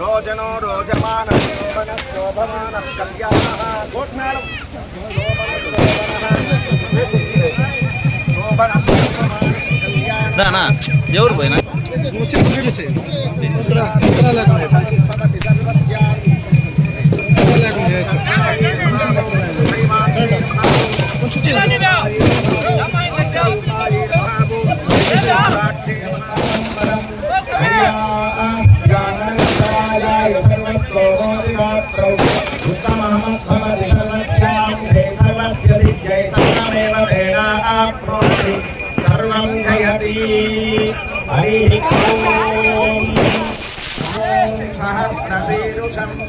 रोजनो रोजमानः शोभमानः कल्याणः गोष्णालम् రానా ఎవరు పోయినా? కొంచెం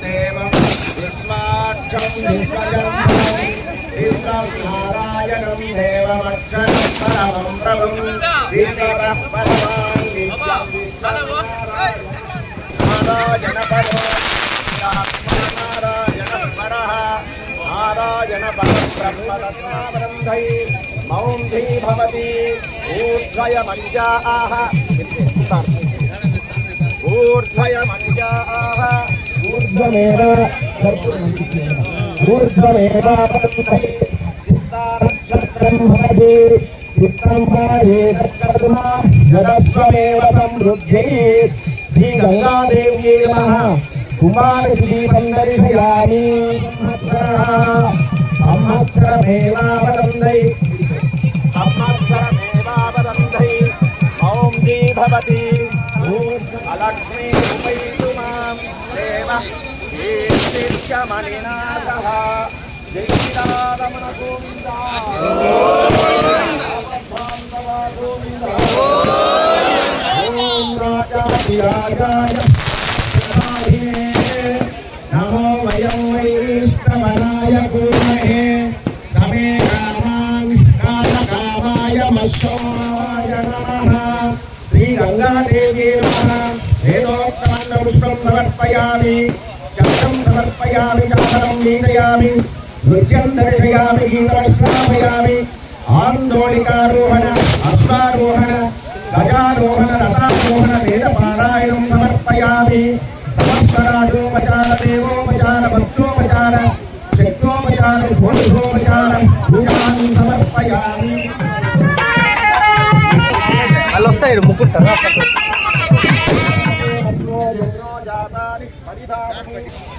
देवं विश्वाक्षं विश्वजं विश्वं नारायणं देवमक्षरं परमं प्रभुं विश्वरः परमान् विद्यां नारायण परो नारायण परः नारायण परब्रह्मरत्नावृन्धै मौन्धी भवति ऊर्ध्वय मञ्जाः ऊर्ध्वयमञ्जाः ऊर्ध्वमेव ऊर्ध्वमेव चित्तारक्षत्रं भवति चित्तं भाये तत्कर्मा समृद्धिः श्रीगङ्गादेव्यै नमः कुमारदीपं दर्शयामि संवत्सरमेवावदन्दै संवत्सरमेवावदन्दै ఛందీ భవతి. అలక్ష్మీ ఉపైతు మాం దేవ. ఈర్తిష్యమణినాశః జై శ్రీరామణ గోవింద సమర్పయామి చక్రం సమర్పయామి చాసనం నీడయామి నృత్యం దర్శయామి గీతమశ్రామయామి ఆందోళికారోహణ అశ్వారోహణ గజారోహణ రథారోహణ వేద పారాయణం సమర్పయామి. సమస్తరాజోపచార దేవోపచార భక్తోపచార శక్తోపచార షోడశోపచార పూజాన్ని సమర్పయామి. వాళ్ళు వస్తాయి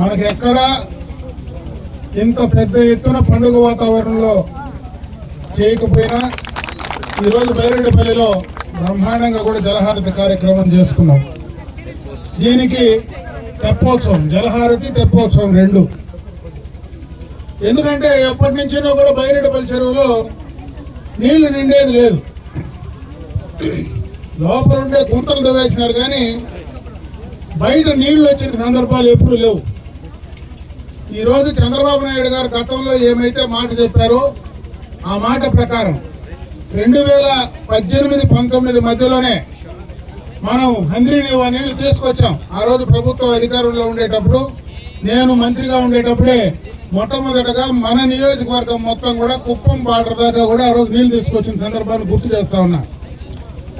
మనకి ఎక్కడ ఇంత పెద్ద ఎత్తున పండుగ వాతావరణంలో చేయకపోయినా ఈరోజు బైరెడ్డిపల్లిలో బ్రహ్మాండంగా కూడా జలహారతి కార్యక్రమం చేసుకున్నాం. దీనికి తెప్పోత్సవం జలహారతి తెప్పోత్సవం రెండు. ఎందుకంటే ఎప్పటి నుంచినో కూడా బైరెడ్డిపల్లి చెరువులో నీళ్ళు నిండేది లేదు. లోపల ఉండే గుంతలు తవ్వేసినారు కానీ బయట నీళ్ళు వచ్చిన సందర్భాలు ఎప్పుడు లేవు. ఈరోజు చంద్రబాబు నాయుడు గారు గతంలో ఏమైతే మాట చెప్పారో ఆ మాట ప్రకారం రెండు వేల పద్దెనిమిది పంతొమ్మిది మధ్యలోనే మనం హంద్రీనివా నీళ్ళు తీసుకొచ్చాం. ఆ రోజు ప్రభుత్వం అధికారంలో ఉండేటప్పుడు నేను మంత్రిగా ఉండేటప్పుడే మొట్టమొదటగా మన నియోజకవర్గం మొత్తం కూడా కుప్పం బార్డర్ దాకా కూడా ఆ రోజు నీళ్ళు తీసుకొచ్చిన సందర్భాన్ని గుర్తు చేస్తా ఉన్నా.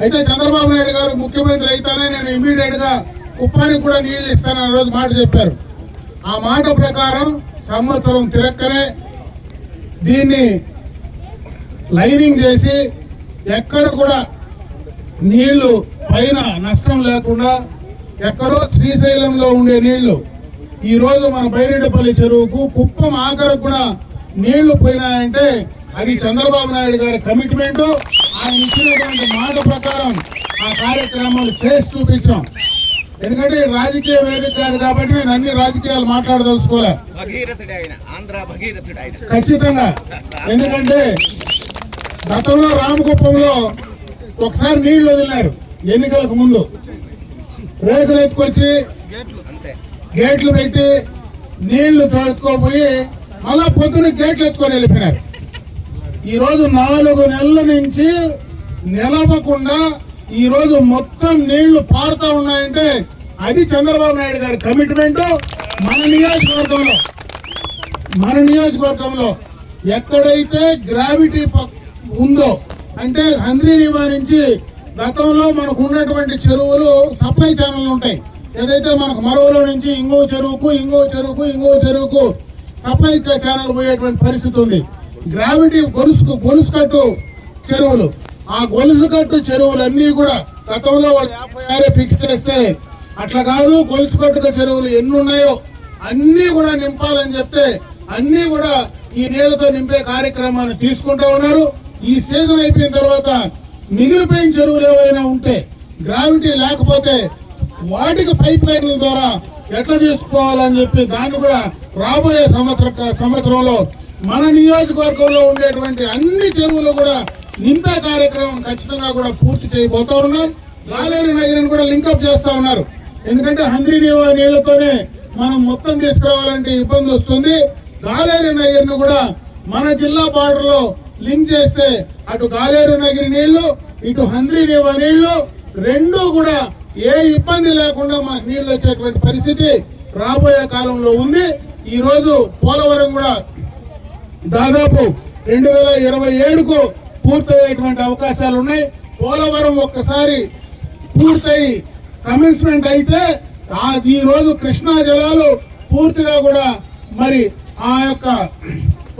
అయితే చంద్రబాబు నాయుడు గారు ముఖ్యమంత్రి అయితేనే నేను ఇమీడియట్గా కుప్పానికి కూడా నీళ్ళు ఇస్తానని ఆ రోజు మాట చెప్పారు. ఆ మాట ప్రకారం సంవత్సరం తిరక్కనే దీన్ని లైనింగ్ చేసి ఎక్కడ కూడా నీళ్ళు పైన నష్టం లేకుండా ఎక్కడో శ్రీశైలంలో ఉండే నీళ్ళు. ఈ రోజు మన బైరెడ్డిపల్లి చెరువుకు కుప్పం ఆఖరకు కూడా నీళ్ళు పోయినాయంటే అది చంద్రబాబు నాయుడు గారి కమిట్మెంట్. ఆయన ఇచ్చినటువంటి మాట ప్రకారం ఆ కార్యక్రమాలు చేసి చూపించాం. ఎందుకంటే రాజకీయ వేదిక కాదు కాబట్టి నేను అన్ని రాజకీయాలు మాట్లాడదలుచుకోలే. ఖచ్చితంగా. ఎందుకంటే గతంలో రామకుప్పంలో ఒకసారి నీళ్ళు వదిలినారు ఎన్నికలకు ముందు. రేకులు ఎత్తుకొచ్చి గేట్లు పెట్టి నీళ్ళు తోడుకోపోయి మళ్ళా పొద్దున గేట్లు ఎత్తుకొని వెళ్ళిపోయినారు. ఈ రోజు నాలుగు నెలల నుంచి నిలవకుండా ఈ రోజు మొత్తం నీళ్ళు పారుతా ఉన్నాయంటే అది చంద్రబాబు నాయుడు గారి కమిట్మెంట్ మన నియోజకవర్గంలో. మన నియోజకవర్గంలో ఎక్కడైతే గ్రావిటీ ఉందో అంటే హంద్రీ నివారించి గతంలో మనకు ఉన్నటువంటి చెరువులు సప్లై ఛానల్ ఉంటాయి. ఏదైతే మనకు మరవలో నుంచి ఇంకో చెరువుకు ఇంకో చెరువుకు ఇంకో చెరువుకు సప్లై ఛానల్ పోయేటువంటి పరిస్థితి ఉంది. గ్రావిటీ గొలుసు గొలుసు కట్టు చెరువులు. ఆ గొలుసు కట్టు చెరువులన్నీ కూడా గతంలో వాళ్ళు యాభై ఆరే ఫిక్స్ చేస్తే అట్లా కాదు గొలుసు కట్టుక చెరువులు ఎన్ని ఉన్నాయో అన్ని కూడా నింపాలని చెప్తే అన్ని కూడా ఈ నీళ్ళతో నింపే కార్యక్రమాన్ని తీసుకుంటా ఉన్నారు. ఈ సీజన్ అయిపోయిన తర్వాత మిగిలిపోయిన చెరువులు ఏవైనా ఉంటే గ్రావిటీ లేకపోతే వాటికి పైప్ లైన్ల ద్వారా ఎట్లా చేసుకోవాలని చెప్పి దాన్ని కూడా రాబోయే సంవత్సర సంవత్సరంలో మన నియోజకవర్గంలో ఉండేటువంటి అన్ని చెరువులు కూడా నింపే కార్యక్రమం ఖచ్చితంగా కూడా పూర్తి చేయబోతా ఉన్నాం గాలేరు నగరిని కూడా లింకప్ చేస్తా ఉన్నారు. ఎందుకంటే హంద్రీ నీళ్ళతోనే మనం మొత్తం తీసుకురావాలంటే ఇబ్బంది వస్తుంది. గాలేరు నగరిని కూడా మన జిల్లా బార్డర్లో లింక్ చేస్తే అటు గాలేరు నగిరి నీళ్ళు ఇటు హంద్రీ నీవా నీళ్ళు రెండూ కూడా ఏ ఇబ్బంది లేకుండా మనకు నీళ్ళు వచ్చేటువంటి పరిస్థితి రాబోయే కాలంలో ఉంది. ఈ రోజు పోలవరం కూడా దాదాపు రెండు వేల ఇరవై ఏడుకు పూర్తయ్యేటువంటి అవకాశాలు ఉన్నాయి పోలవరం ఒక్కసారి పూర్తయి కమిట్మెంట్ అయితే ఈ రోజు కృష్ణా జలాలు పూర్తిగా కూడా మరి ఆ యొక్క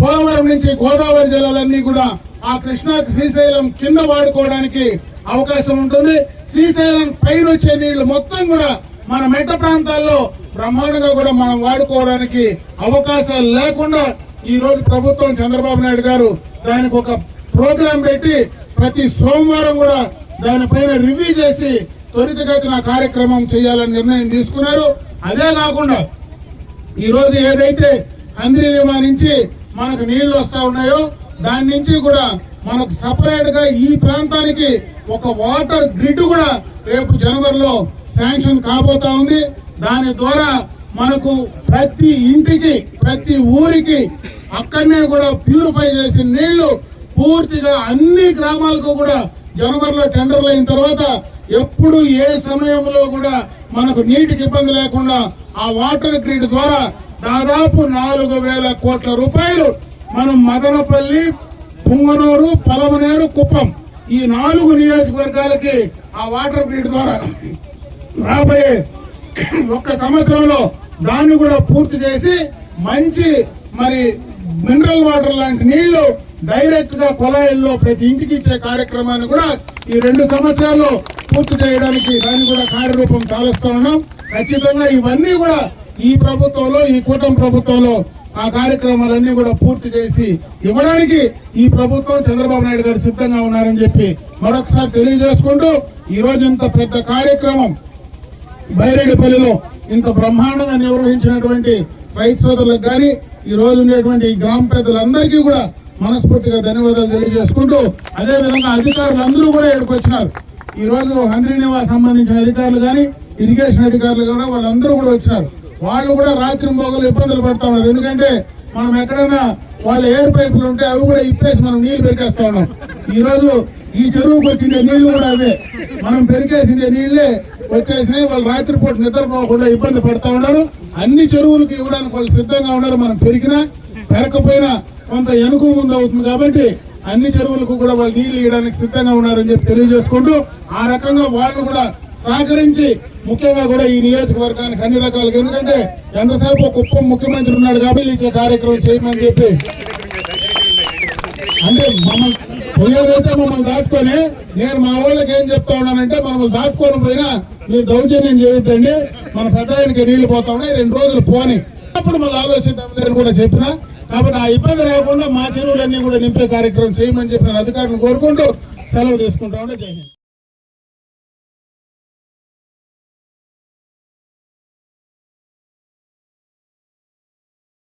పోలవరం నుంచి గోదావరి జలాలన్నీ కూడా ఆ కృష్ణా శ్రీశైలం కింద వాడుకోవడానికి అవకాశం ఉంటుంది. శ్రీశైలం పైన వచ్చే నీళ్ళు మొత్తం కూడా మన మెట్ట ప్రాంతాల్లో బ్రహ్మాండంగా కూడా మనం వాడుకోవడానికి అవకాశాలు లేకుండా ఈ రోజు ప్రభుత్వం చంద్రబాబు నాయుడు గారు దానికి ఒక ప్రోగ్రాం పెట్టి ప్రతి సోమవారం కూడా దానిపైన రివ్యూ చేసి త్వరితగతిన కార్యక్రమం చేయాలని నిర్ణయం తీసుకున్నారు. అదే కాకుండా ఈరోజు ఏదైతే అంద్రినిమా నుంచి మనకు నీళ్ళు వస్తా ఉన్నాయో దాని నుంచి కూడా మనకు సపరేట్గా ఈ ప్రాంతానికి ఒక వాటర్ గ్రిడ్ కూడా రేపు జనవరిలో శాంక్షన్ కాబోతా ఉంది. దాని ద్వారా మనకు ప్రతి ఇంటికి ప్రతి ఊరికి అక్కడనే కూడా ప్యూరిఫై చేసిన నీళ్ళు పూర్తిగా అన్ని గ్రామాలకు కూడా జనవరిలో టెండర్లు అయిన తర్వాత ఎప్పుడు ఏ సమయంలో కూడా మనకు నీటికి ఇబ్బంది లేకుండా ఆ వాటర్ గ్రిడ్ ద్వారా దాదాపు నాలుగు వేల కోట్ల రూపాయలు మనం మదనపల్లి పుంగనూరు పలమనేరు కుప్పం ఈ నాలుగు నియోజకవర్గాలకి ఆ వాటర్ గ్రిడ్ ద్వారా రాబోయే ఒక్క సంవత్సరంలో దాన్ని కూడా పూర్తి చేసి మంచి మరి మినరల్ వాటర్ లాంటి నీళ్ళు డైరెక్ట్గా కొలాయిల్లో ప్రతి ఇంటికి ఇచ్చే కార్యక్రమాన్ని కూడా ఈ రెండు సంవత్సరాల్లో పూర్తి చేయడానికి దాన్ని కూడా కార్యరూపం చాలుస్తా ఉన్నాం. ఖచ్చితంగా ఇవన్నీ కూడా ఈ ప్రభుత్వంలో ఈ కూటమి ప్రభుత్వంలో ఆ కార్యక్రమాలన్నీ కూడా పూర్తి చేసి ఇవ్వడానికి ఈ ప్రభుత్వం చంద్రబాబు నాయుడు గారు సిద్ధంగా ఉన్నారని చెప్పి మరొకసారి తెలియజేసుకుంటూ ఈ రోజు ఇంత పెద్ద కార్యక్రమం బైరెడ్డిపల్లిలో ఇంత బ్రహ్మాండంగా నిర్వహించినటువంటి రైతు సోదరులకు కానీ ఈ రోజు ఉండేటువంటి ఈ గ్రామ పెద్దలందరికీ కూడా మనస్ఫూర్తిగా ధన్యవాదాలు తెలియజేసుకుంటూ అదేవిధంగా అధికారులు అందరూ కూడా ఇక్కడికి వచ్చినారు. ఈ హంద్రీ నివాస్ సంబంధించిన అధికారులు కానీ ఇరిగేషన్ అధికారులు కూడా వాళ్ళందరూ కూడా వచ్చినారు. వాళ్ళు కూడా రాత్రి మొగలు ఇబ్బందులు పడతా ఉన్నారు. ఎందుకంటే మనం ఎక్కడైనా వాళ్ళ ఎయిర్ పైపులు ఉంటే అవి కూడా ఇప్పేసి మనం నీళ్ళు పెరికేస్తా ఉన్నాం. ఈరోజు ఈ చెరువుకు వచ్చిన నీళ్ళు కూడా అవే. మనం పెరికేసిన నీళ్ళే వచ్చేసినాయి. వాళ్ళు రాత్రిపూట నిద్రపోకుండా ఇబ్బంది పడతా ఉన్నారు. అన్ని చెరువులకు ఇవ్వడానికి వాళ్ళు సిద్ధంగా ఉన్నారు. మనం పెరిగినా పెరకపోయినా కొంత వెనుక ముందు అవుతుంది కాబట్టి అన్ని చెరువులకు కూడా వాళ్ళు నీళ్ళు ఇవ్వడానికి సిద్ధంగా ఉన్నారని చెప్పి తెలియజేసుకుంటూ ఆ రకంగా వాళ్ళు కూడా సహకరించి ముఖ్యంగా కూడా ఈ నియోజకవర్గానికి అన్ని రకాలుగా. ఎందుకంటే ఎంతసేపు కుప్పం ముఖ్యమంత్రి ఉన్నాడు కాబట్టి ఇచ్చే కార్యక్రమం చేయమని చెప్పి అంటే మమ్మల్ని పోయేదైతే మమ్మల్ని దాటుకొని నేను మా వాళ్ళకి ఏం చెప్తా ఉన్నానంటే మమ్మల్ని దాటుకొని పోయినా మీరు దౌర్జన్యం చేయొద్దండి. మన పెద్ద ఆయనకి నీళ్ళు పోతా ఉన్నాయి. రెండు రోజులు పోని. అప్పుడు మళ్ళీ ఆలోచిద్దాం నేను కూడా చెప్పినా కాబట్టి ఆ ఇబ్బంది రాకుండా మా చెరువులన్నీ కూడా నింపే కార్యక్రమం చేయమని చెప్పిన అధికారులను కోరుకుంటూ సెలవు తీసుకుంటా ఉంటే జై హింద్.